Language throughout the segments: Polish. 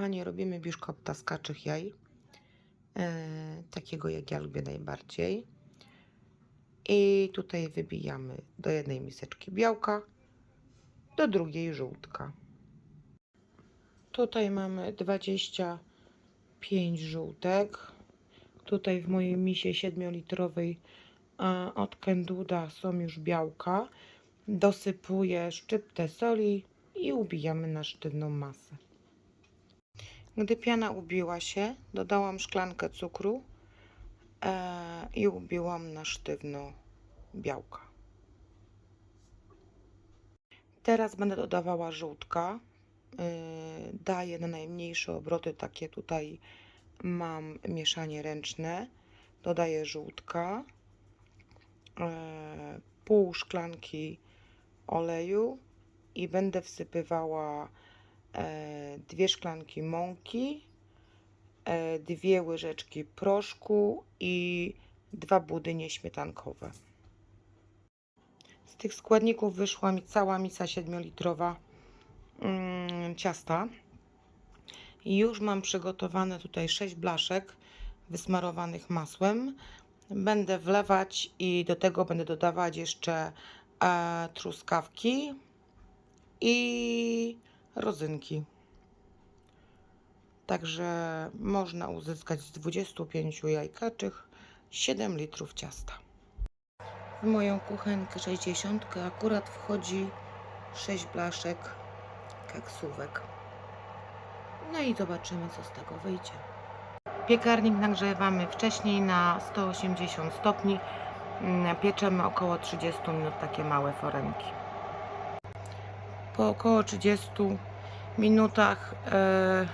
Kochani, robimy biszkopta z kaczych jaj. E, takiego jak ja lubię najbardziej. I tutaj wybijamy do jednej miseczki białka, do drugiej żółtka. Tutaj mamy 25 żółtek. Tutaj w mojej misie 7-litrowej e, od Kenduda są już białka. Dosypuję szczyptę soli i ubijamy na sztywną masę. Gdy piana ubiła się, dodałam szklankę cukru e, i ubiłam na sztywno białka. Teraz będę dodawała żółtka. E, daję na najmniejsze obroty, takie tutaj mam mieszanie ręczne. Dodaję żółtka, e, pół szklanki oleju i będę wsypywała dwie szklanki mąki, e, dwie łyżeczki proszku i dwa budynie śmietankowe. Z tych składników wyszła mi cała misa 7-litrowa mm, ciasta. I już mam przygotowane tutaj 6 blaszek wysmarowanych masłem. Będę wlewać i do tego będę dodawać jeszcze e, truskawki i rodzynki. Także można uzyskać z 25 jaj kaczych 7 litrów ciasta. W moją kuchenkę 60 akurat wchodzi 6 blaszek keksówek. No i zobaczymy, co z tego wyjdzie. Piekarnik nagrzewamy wcześniej na 180 stopni. Mm, Pieczemy około 30 minut takie małe forenki. Po około 30 minutach e,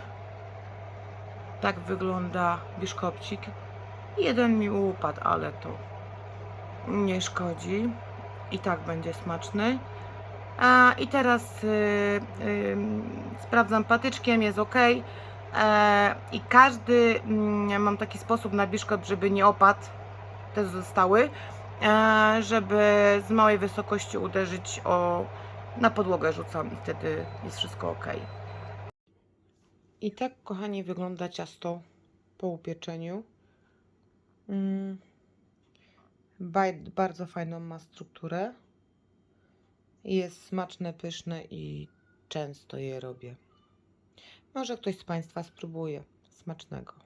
tak wygląda biszkopcik. Jeden mi upadł, ale to nie szkodzi. I tak będzie smaczny. A, I teraz y, y, sprawdzam patyczkiem, jest ok. E, I każdy, mm, mam taki sposób na biszkopt, żeby nie opadł, te zostały, e, żeby z małej wysokości uderzyć o, na podłogę rzucam i wtedy jest wszystko ok. I tak, kochani, wygląda ciasto po upieczeniu. Mm. Bardzo fajną ma strukturę. Jest smaczne, pyszne i często je robię. Może ktoś z Państwa spróbuje. Smacznego.